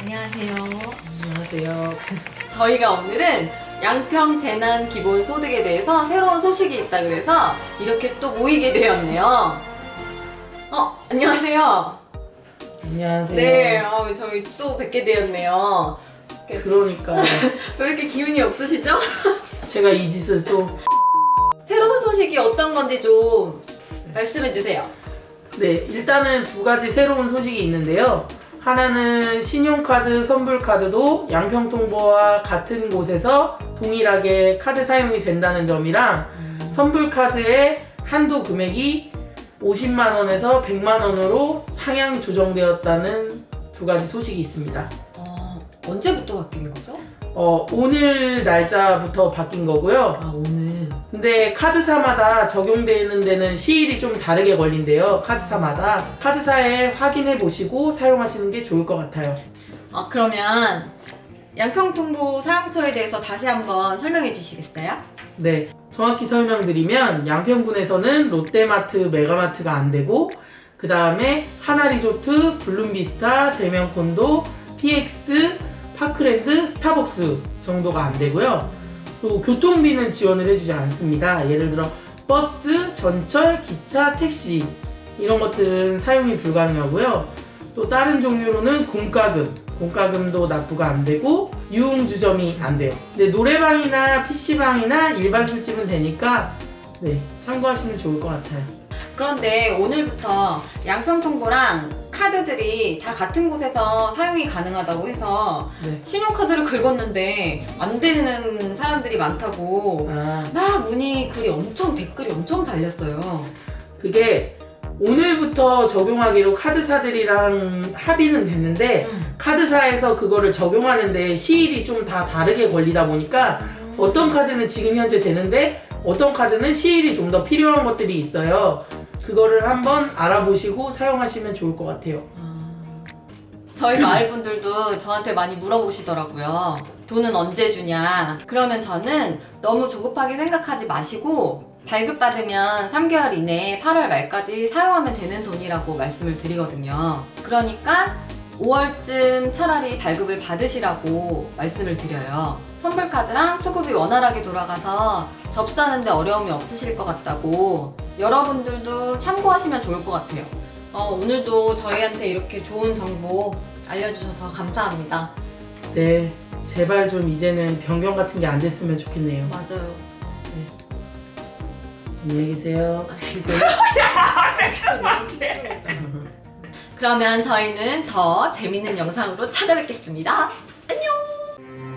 안녕하세요. 안녕하세요. 저희가 오늘은 양평 재난 기본 소득에 대해서 새로운 소식이 있다 그래서 이렇게 또 모이게 되었네요. 어, 안녕하세요. 안녕하세요. 네, 어, 저희 또 뵙게 되었네요. 그러니까 왜 이렇게 기운이 없으시죠? 제가 이 짓을 또 새로운 소식이 어떤 건지 좀 말씀해 주세요. 네, 일단은 두 가지 새로운 소식이 있는데요. 하나는 신용카드, 선불카드도 양평통보와 같은 곳에서 동일하게 카드 사용이 된다는 점이랑 선불카드의 한도 금액이 50만 원에서 100만 원으로 상향 조정되었다는 두 가지 소식이 있습니다. 어, 언제부터 바뀐 거죠? 어, 오늘 날짜부터 바뀐 거고요. 아, 오늘. 근데 카드사마다 적용되는 데는 시일이 좀 다르게 걸린대요. 카드사마다. 카드사에 확인해 보시고 사용하시는 게 좋을 것 같아요. 아, 그러면 양평통보 사용처에 대해서 다시 한번 설명해 주시겠어요? 네. 정확히 설명드리면 양평군에서는 롯데마트, 메가마트가 안 되고 그 다음에 하나리조트, 블룸비스타, 대명콘도, PX, 파크랜드, 스타벅스 정도가 안 되고요. 또 교통비는 지원을 해주지 않습니다. 예를 들어 버스, 전철, 기차, 택시 이런 것들은 사용이 불가능하고요. 또 다른 종류로는 공과금, 공과금도 납부가 안 되고 유흥주점이 안 돼요. 근데 노래방이나 PC방이나 일반 술집은 되니까 네, 참고하시면 좋을 것 같아요. 그런데 오늘부터 양평통보랑 카드들이 다 같은 곳에서 사용이 가능하다고 해서 네. 신용카드를 긁었는데 안 되는 사람들이 많다고 아, 막 문의 글이 엄청 댓글이 엄청 달렸어요. 그게 오늘부터 적용하기로 카드사들이랑 합의는 됐는데 카드사에서 그거를 적용하는데 시일이 좀 다 다르게 걸리다 보니까 어떤 카드는 지금 현재 되는데 어떤 카드는 시일이 좀 더 필요한 것들이 있어요. 그거를 한번 알아보시고 사용하시면 좋을 것 같아요. 아, 저희 마을 분들도 저한테 많이 물어보시더라고요. 돈은 언제 주냐. 그러면 저는 너무 조급하게 생각하지 마시고 발급받으면 3개월 이내에 8월 말까지 사용하면 되는 돈이라고 말씀을 드리거든요. 그러니까 5월쯤 차라리 발급을 받으시라고 말씀을 드려요. 선불카드랑 수급이 원활하게 돌아가서 접수하는데 어려움이 없으실 것 같다고 여러분들도 참고하시면 좋을 것 같아요. 어, 오늘도 저희한테 이렇게 좋은 정보 알려주셔서 감사합니다. 네, 제발 좀 이제는 변경 같은 게 안 됐으면 좋겠네요. 맞아요. 안녕히 계세요. 그러면 저희는 더 재밌는 영상으로 찾아뵙겠습니다. 안녕!